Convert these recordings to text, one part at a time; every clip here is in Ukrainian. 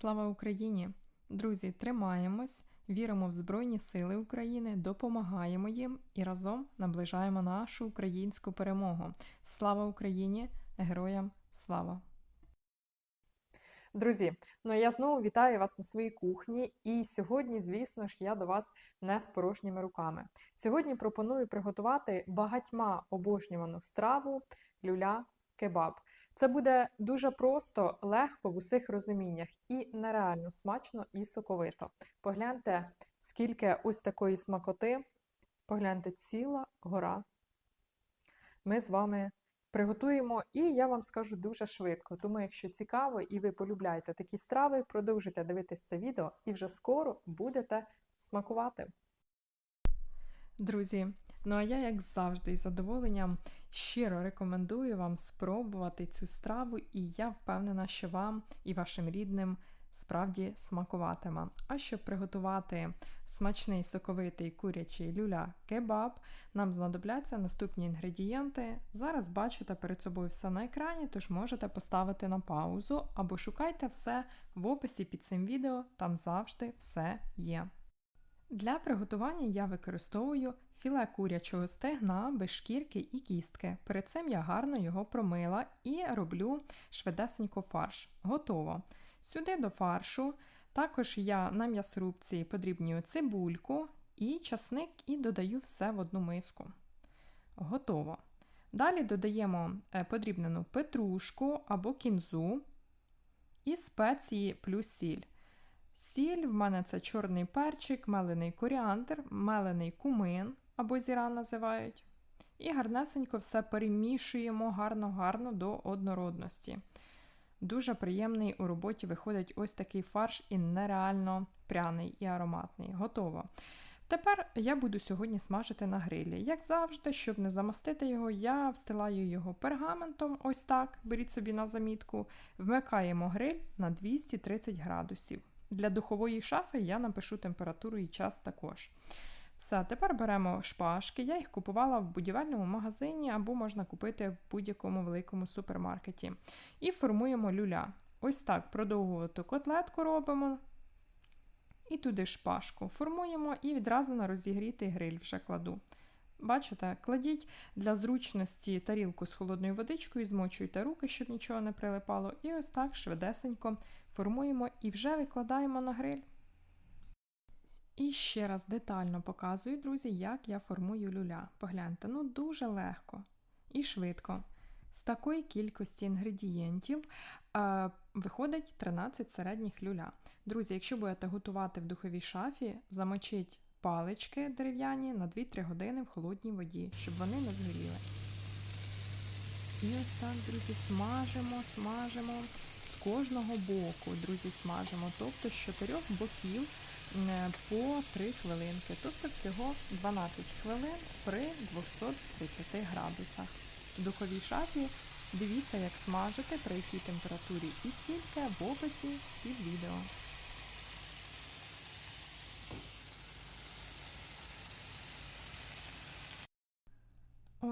Слава Україні! Друзі, тримаємось, віримо в Збройні Сили України, допомагаємо їм і разом наближаємо нашу українську перемогу. Слава Україні! Героям слава! Друзі, ну я знову вітаю вас на своїй кухні, і сьогодні, звісно ж, я до вас не з порожніми руками. Сьогодні пропоную приготувати багатьма обожнювану страву люля-кебаб. Це буде дуже просто, легко в усіх розуміннях і нереально смачно і соковито. Погляньте, скільки ось такої смакоти, погляньте ціла гора. Ми з вами приготуємо, і я вам скажу дуже швидко. Тому, якщо цікаво і ви полюбляєте такі страви, продовжуйте дивитися це відео і вже скоро будете смакувати. Друзі, ну а я, як завжди, із задоволенням щиро рекомендую вам спробувати цю страву, і я впевнена, що вам і вашим рідним справді смакуватиме. А щоб приготувати смачний соковитий курячий люля-кебаб, нам знадобляться наступні інгредієнти. Зараз бачите перед собою все на екрані, тож можете поставити на паузу або шукайте все в описі під цим відео, там завжди все є. Для приготування я використовую філе курячого стегна без шкірки і кістки. Перед цим я гарно його промила і роблю швидесенько фарш. Готово. Сюди до фаршу також я на м'ясрубці подрібнюю цибульку і часник і додаю все в одну миску. Готово. Далі додаємо е, подрібнену петрушку або кінзу і спеції плюс сіль. Сіль в мене це чорний перчик, мелений коріандр, мелений кумин або зіра називають. І гарнесенько все перемішуємо гарно-гарно до однородності. Дуже приємний у роботі виходить ось такий фарш і нереально пряний і ароматний. Готово. Тепер я буду сьогодні смажити на грилі. Як завжди, щоб не замастити його, я встилаю його пергаментом, ось так, беріть собі на замітку, вмикаємо гриль на 230 градусів. Для духової шафи я напишу температуру і час також. Все, тепер беремо шпажки. Я їх купувала в будівельному магазині або можна купити в будь-якому великому супермаркеті. І формуємо люля. Ось так продовгувату котлетку робимо. І туди шпажку формуємо і відразу на розігрітий гриль вже кладу. Бачите, кладіть для зручності тарілку з холодною водичкою, змочуйте руки, щоб нічого не прилипало. І ось так швидесенько формуємо і вже викладаємо на гриль. І ще раз детально показую, друзі, як я формую люля. Погляньте, ну дуже легко і швидко. З такої кількості інгредієнтів е, виходить 13 середніх люля. Друзі, якщо будете готувати в духовій шафі, замочіть палички дерев'яні на 2-3 години в холодній воді, щоб вони не згоріли. І ось так, друзі, смажимо, смажимо з кожного боку, друзі, смажимо, тобто з чотирьох боків по 3 хвилинки, тобто всього 12 хвилин при 230 градусах. В духовій шафі дивіться, як смажити, при якій температурі і скільки в описі під відео.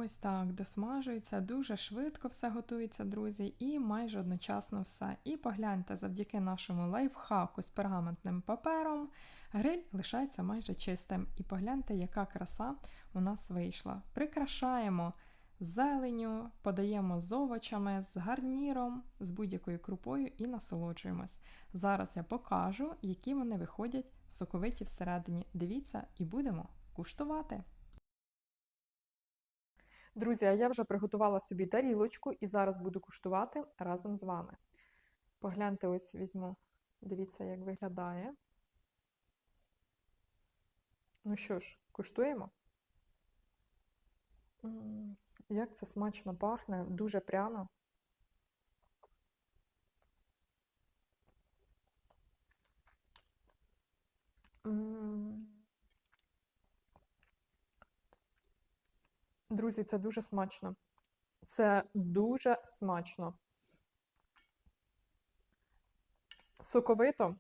Ось так досмажується, дуже швидко все готується, друзі, і майже одночасно все. І погляньте, завдяки нашому лайфхаку з пергаментним папером, гриль лишається майже чистим. І погляньте, яка краса у нас вийшла. Прикрашаємо зеленю, подаємо з овочами, з гарніром, з будь-якою крупою і насолоджуємось. Зараз я покажу, які вони виходять соковиті всередині. Дивіться, і будемо куштувати. Друзі, а я вже приготувала собі тарілочку і зараз буду куштувати разом з вами. Погляньте, ось візьму, дивіться, як виглядає. Ну що ж, куштуємо? Як це смачно пахне, дуже пряно. Друзі, це дуже смачно. Це дуже смачно. Соковито.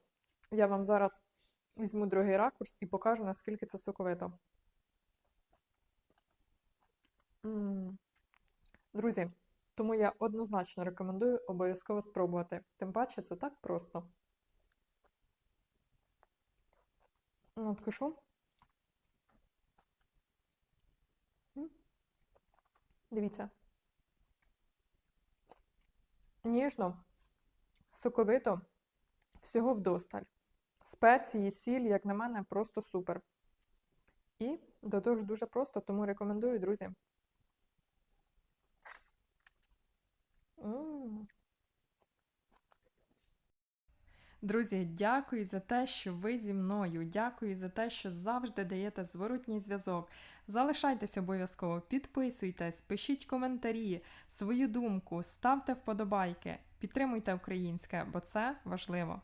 Я вам зараз візьму другий ракурс і покажу, наскільки це соковито. Друзі, тому я однозначно рекомендую обов'язково спробувати. Тим паче, це так просто. Надкушу. Дивіться. Ніжно, соковито, всього вдосталь. Спеції, сіль, як на мене, просто супер. І до того ж дуже просто, тому рекомендую, друзі. Друзі, дякую за те, що ви зі мною. Дякую за те, що завжди даєте зворотній зв'язок. Залишайтесь обов'язково, підписуйтесь, пишіть коментарі, свою думку, ставте вподобайки, підтримуйте українське, бо це важливо.